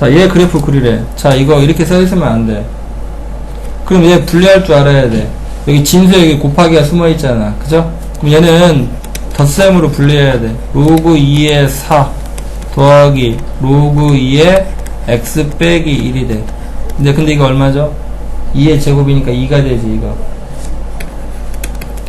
자, 얘 그래프 그리래. 자, 이거 이렇게 써있으면 안 돼. 그럼 얘 분리할 줄 알아야 돼. 여기 진수 여기 곱하기가 숨어 있잖아. 그죠? 그럼 얘는 덧셈으로 분리해야 돼. 로그 2의 4 더하기 로그 2의 x 빼기 1이 돼. 근데 근데 이거 얼마죠? 2의 제곱이니까 2가 되지 이거.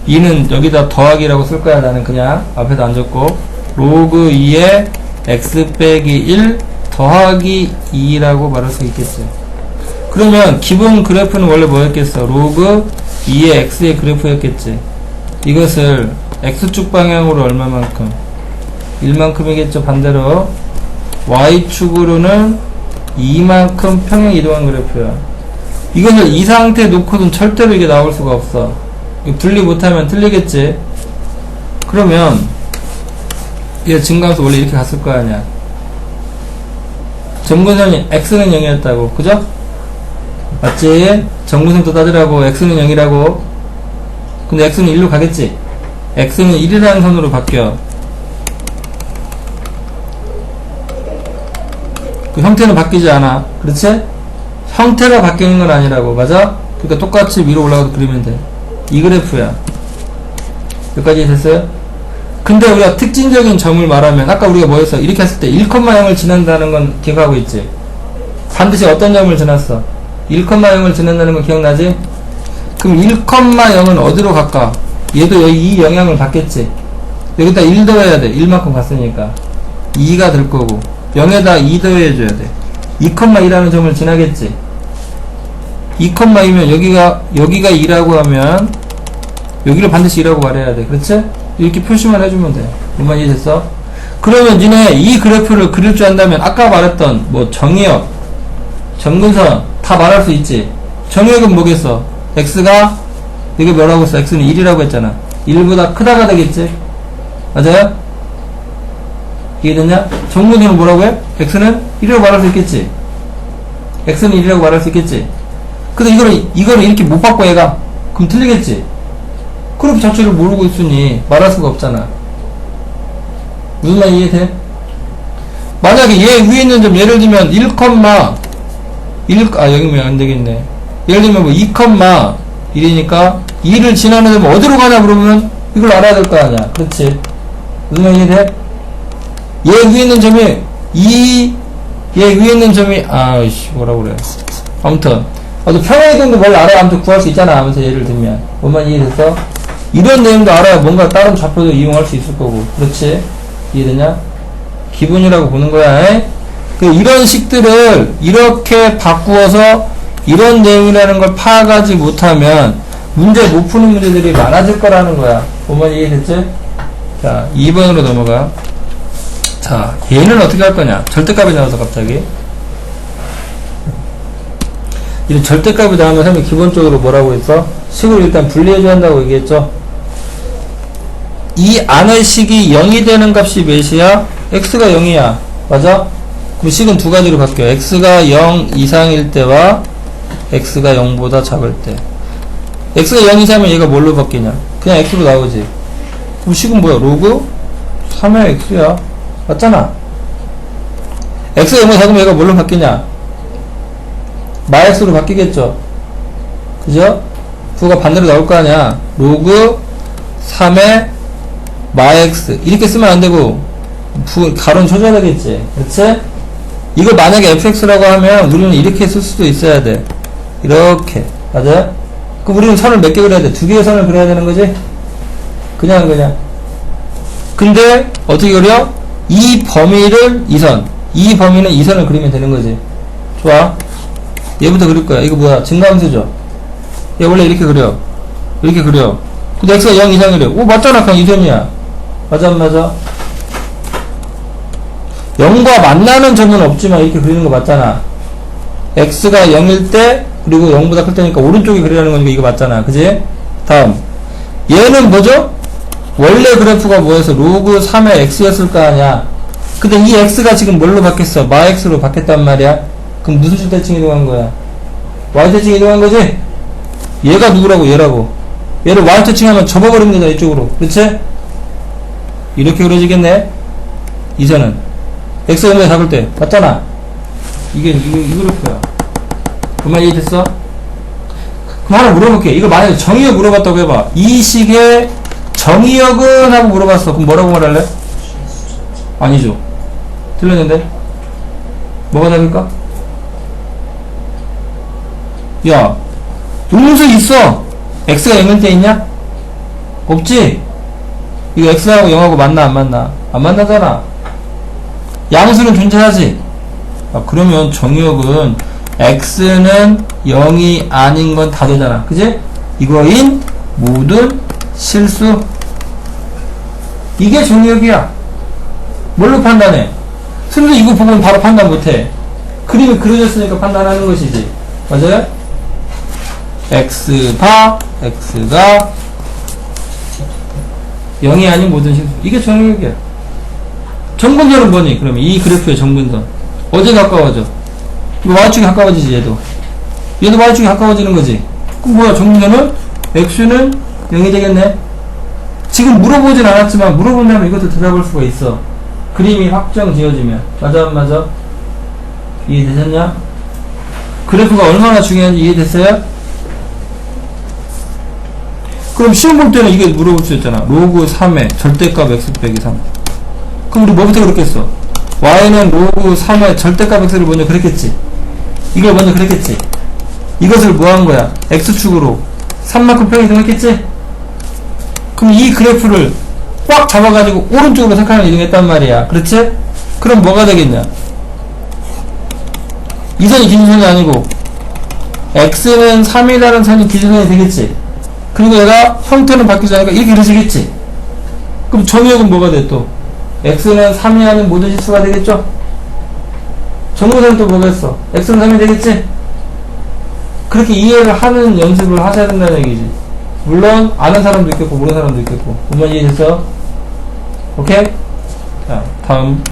2는 여기다 더하기라고 쓸 거야. 나는 그냥 앞에다 안 적고 로그 2의 x 빼기 1 더하기 2라고 말할 수 있겠지. 그러면 기본 그래프는 원래 뭐였겠어? 로그 2의 x의 그래프였겠지. 이것을 x축 방향으로 얼마만큼? 1만큼이겠죠. 반대로 y축으로는 2만큼 평행 이동한 그래프야. 이것을 이 상태에 놓고는 절대로 이게 나올 수가 없어. 분리 못하면 틀리겠지. 그러면 얘 증가함수 원래 이렇게 갔을 거 아니야. 점근선이 x는 0이었다고. 그죠? 맞지? 정구선도 따지라고 x는 0이라고 근데 x는 1로 가겠지? x는 1이라는 선으로 바뀌어 그 형태는 바뀌지 않아 그렇지? 형태가 바뀌는 건 아니라고 맞아? 그러니까 똑같이 위로 올라가도 그리면 돼이 그래프야 여기까지 됐어요? 근데 우리가 특징적인 점을 말하면 아까 우리가 뭐였어? 이렇게 했을 때 1,0을 지난다는 건 기억하고 있지? 반드시 어떤 점을 지났어? 1,0을 지난다는 거 기억나지? 그럼 1,0은 어디로 갈까? 얘도 여기 이 영향을 받겠지. 여기다 1 더해야 돼. 1만큼 갔으니까. 2가 될 거고. 0에다 2 더해줘야 돼. 2,2라는 점을 지나겠지. 2,2면 여기가, 여기가 2라고 하면, 여기를 반드시 2라고 말해야 돼. 그렇지? 이렇게 표시만 해주면 돼. 뭔말 이해됐어? 그러면 니네 이 그래프를 그릴 줄 안다면, 아까 말했던, 뭐, 정의역, 정근선, 다 말할 수 있지. 정의역은 뭐겠어? x가 이게 뭐라고 했어? x는 1이라고 했잖아. 1보다 크다가 되겠지. 맞아요? 이해됐냐? 정근선은 뭐라고 해? x는 1이라고 말할 수 있겠지. x는 1이라고 말할 수 있겠지. 근데 이거를 이거를 이렇게 못 바꿔 얘가 그럼 틀리겠지. 그룹 자체를 모르고 있으니 말할 수가 없잖아. 무슨 말 이해돼? 만약에 얘 위에 있는 점 예를 들면 1, 1, 아, 여기면 안 되겠네. 예를 들면 뭐 2, 1이니까 2를 지나는 데면 어디로 가냐 그러면 이걸 알아야 될 거 아니야. 그렇지. 무슨 말이 돼? 얘 위에 있는 점이 2, 얘 위에 있는 점이, 아이씨, 뭐라 그래. 아무튼. 아, 너 평행이동도 뭘 알아야 아무튼 구할 수 있잖아. 하면서 예를 들면. 뭔말 이해됐어? 이런 내용도 알아야 뭔가 다른 좌표도 이용할 수 있을 거고. 그렇지? 이해되냐? 기본이라고 보는 거야. 에? 그 이런 식들을 이렇게 바꾸어서 이런 내용이라는 걸 파악하지 못하면 문제 못 푸는 문제들이 많아질 거라는 거야. 보면 이해됐지? 자, 2번으로 넘어가. 자, 얘는 어떻게 할 거냐? 절대값이 나와서 갑자기. 이런 절대값이 나오면 선생님이 기본적으로 뭐라고 했어? 식을 일단 분리해줘야 한다고 얘기했죠? 이 안의 식이 0이 되는 값이 몇이야? x가 0이야. 맞아? 그럼 식은 두 가지로 바뀌어. x가 0 이상일 때와 x가 0보다 작을 때. x가 0 이상이면 얘가 뭘로 바뀌냐? 그냥 x로 나오지. 그럼 식은 뭐야? 로그 3의 x야. 맞잖아. x가 0보다 작으면 얘가 뭘로 바뀌냐? 마x로 바뀌겠죠. 그죠? 그거가 반대로 나올 거 아니야. 로그 3의 마x. 이렇게 쓰면 안 되고, 부, 가로는 쳐줘야 되겠지. 그치? 이거 만약에 fx라고 하면 우리는 이렇게 쓸 수도 있어야 돼. 이렇게. 맞아요? 그럼 우리는 선을 몇 개 그려야 돼? 두 개의 선을 그려야 되는 거지? 그냥, 그냥. 근데, 어떻게 그려? 이 범위를 이 선. 이 범위는 이 선을 그리면 되는 거지. 좋아. 얘부터 그릴 거야. 이거 뭐야? 증가함수죠? 얘 원래 이렇게 그려. 이렇게 그려. 근데 x가 0 이상이래. 오, 맞잖아. 그냥 이 선이야. 맞아, 안 맞아? 0과 만나는 점은 없지만 이렇게 그리는 거 맞잖아. x가 0일 때 그리고 0보다 클 때니까 오른쪽에 그리라는 거니까 이거 맞잖아. 그지? 다음. 얘는 뭐죠? 원래 그래프가 뭐였어? 로그 3의 x였을 거 아니야. 근데 이 x가 지금 뭘로 바뀌었어? 마x로 바뀌었단 말이야. 그럼 무슨 실대칭 이동한 거야? y대칭 이동한 거지? 얘가 누구라고? 얘라고. 얘를 y대칭 하면 접어버리면 되잖아, 이쪽으로. 그렇지? 이렇게 그려지겠네? 이선은. x가 0보다 작을 때. 맞잖아. 이게, 이게, 이 그래프야. 그만 이해됐어? 그럼 하나 물어볼게. 이거 만약에 정의역 물어봤다고 해봐. 이 식의 정의역은? 하고 물어봤어. 그럼 뭐라고 말할래? 아니죠. 틀렸는데? 뭐가 답일까? 야, 음수 있어. x가 0일 때 있냐? 없지? 이거 x하고 0하고 맞나 안 맞나? 안 만나잖아. 양수는 존재하지? 아, 그러면 정의역은 x는 0이 아닌 건 다 되잖아. 그지? 이거인 모든 실수. 이게 정의역이야. 뭘로 판단해? 선생님 이거 보고는 바로 판단 못해. 그림이 그려졌으니까 판단하는 것이지. 맞아요? x바 x가 0이 아닌 모든 실수. 이게 정의역이야. 정근선은 뭐니? 그러면 이 그래프의 정근선. 어디 가까워져? 이거 y축이 가까워지지 얘도. 얘도 y축이 가까워지는 거지. 그럼 뭐야 정근선은? x는 0이 되겠네. 지금 물어보진 않았지만 물어본다면 이것도 대답할 수가 있어. 그림이 확정 지어지면. 맞아 안 맞아? 이해되셨냐? 그래프가 얼마나 중요한지 이해됐어요? 그럼 시험 볼 때는 이게 물어볼 수 있잖아. 로그 3의 절대값 x 빼기 3. 그럼 우리 뭐부터 그랬겠어? y는 로그 3의 절대값 x를 먼저 그랬겠지. 이걸 먼저 그랬겠지. 이것을 뭐 한 거야? x축으로 3만큼 평이동했겠지? 그럼 이 그래프를 꽉 잡아가지고 오른쪽으로 색깔을 이동했단 말이야. 그렇지? 그럼 뭐가 되겠냐? 이 선이 기준선이 아니고 x는 3이라는 선이 기준선이 되겠지. 그리고 얘가 형태는 바뀌지 않으니까 이렇게 그려지겠지. 그럼 정의역은 뭐가 돼 또? x는 3이 하는 모든 실수가 되겠죠? 정의선은 또 뭐겠어? x는 3이 되겠지? 그렇게 이해를 하는 연습을 하셔야 된다는 얘기지. 물론 아는 사람도 있겠고 모르는 사람도 있겠고. 뭔말 이해됐어? 오케이? 자, 다음.